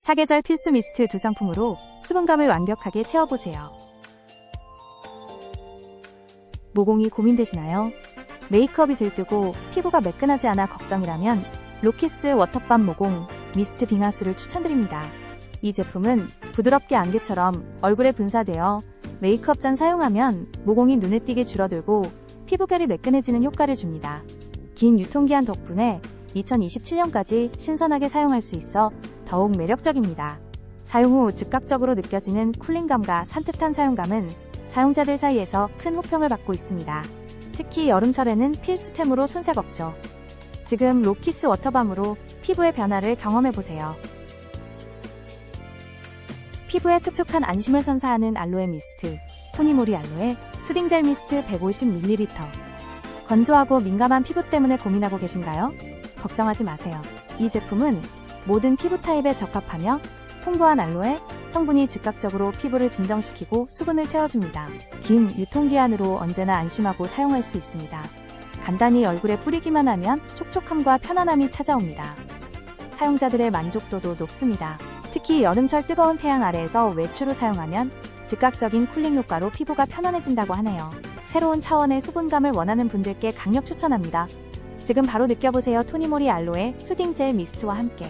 사계절 필수 미스트 두 상품으로 수분감을 완벽하게 채워보세요. 모공이 고민되시나요? 메이크업이 들뜨고 피부가 매끈하지 않아 걱정이라면 로키스 워터밤 모공 미스트 빙하수를 추천드립니다. 이 제품은 부드럽게 안개처럼 얼굴에 분사되어 메이크업 전 사용하면 모공이 눈에 띄게 줄어들고 피부결이 매끈해지는 효과를 줍니다. 긴 유통기한 덕분에 2027년까지 신선하게 사용할 수 있어 더욱 매력적입니다. 사용 후 즉각적으로 느껴지는 쿨링감과 산뜻한 사용감은 사용자들 사이에서 큰 호평을 받고 있습니다. 특히 여름철에는 필수템으로 손색 없죠. 지금 로키스 워터밤으로 피부의 변화를 경험해보세요. 피부에 촉촉한 안심을 선사하는 알로에 미스트, 토니모리 알로에 수딩젤 미스트 150ml. 건조하고 민감한 피부 때문에 고민하고 계신가요? 걱정하지 마세요. 이 제품은 모든 피부 타입에 적합하며 풍부한 알로에 성분이 즉각적으로 피부를 진정시키고 수분을 채워줍니다. 긴 유통기한으로 언제나 안심하고 사용할 수 있습니다. 간단히 얼굴에 뿌리기만 하면 촉촉함과 편안함이 찾아옵니다. 사용자들의 만족도도 높습니다. 특히 여름철 뜨거운 태양 아래에서 외출 후 사용하면 즉각적인 쿨링 효과로 피부가 편안해진다고 하네요. 새로운 차원의 수분감을 원하는 분들께 강력 추천합니다. 지금 바로 느껴보세요 토니모리 알로에 수딩 젤 미스트와 함께